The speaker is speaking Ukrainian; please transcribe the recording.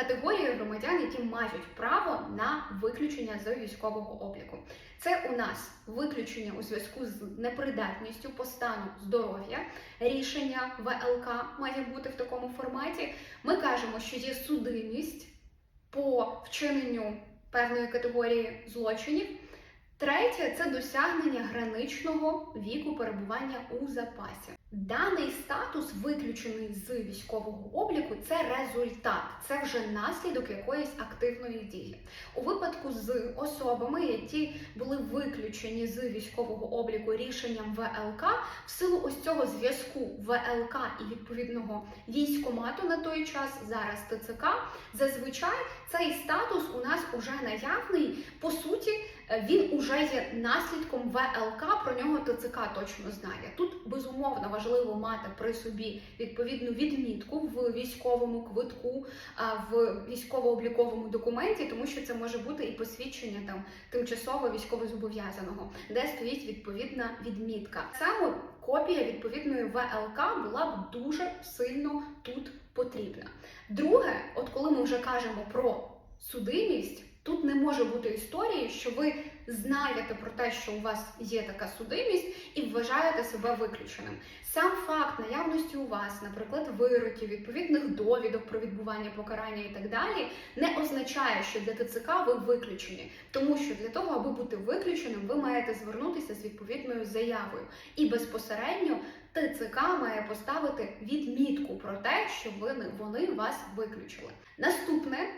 категорії громадян, які мають право на виключення з військового обліку. Це у нас виключення у зв'язку з непридатністю по стану здоров'я. Рішення ВЛК має бути в такому форматі. Ми кажемо, що є судимість по вчиненню певної категорії злочинів. Третє це досягнення граничного віку перебування у запасі. Даний статус, виключений з військового обліку, це результат, це вже наслідок якоїсь активної дії. У випадку з особами, які були виключені з військового обліку рішенням ВЛК, в силу ось цього зв'язку ВЛК і відповідного військомату на той час, зараз ТЦК, зазвичай цей статус у нас уже наявний. По суті, він уже є наслідком ВЛК. Про нього ТЦК точно знає. Тут безумовно важливо мати при собі відповідну відмітку в військовому квитку, в військово-обліковому документі, тому що це може бути і посвідчення там тимчасово військовозобов'язаного, де стоїть відповідна відмітка. Саме копія відповідної ВЛК була б дуже сильно тут потрібна. Друге, от коли ми вже кажемо про судимість. Може бути історії, що ви знаєте про те, що у вас є така судимість, і вважаєте себе виключеним. Сам факт наявності у вас, наприклад, вироків, відповідних довідок про відбування покарання і так далі, не означає, що для ТЦК ви виключені, тому що для того, аби бути виключеним, ви маєте звернутися з відповідною заявою, і безпосередньо ТЦК має поставити відмітку про те, що вони, вони вас виключили. Наступне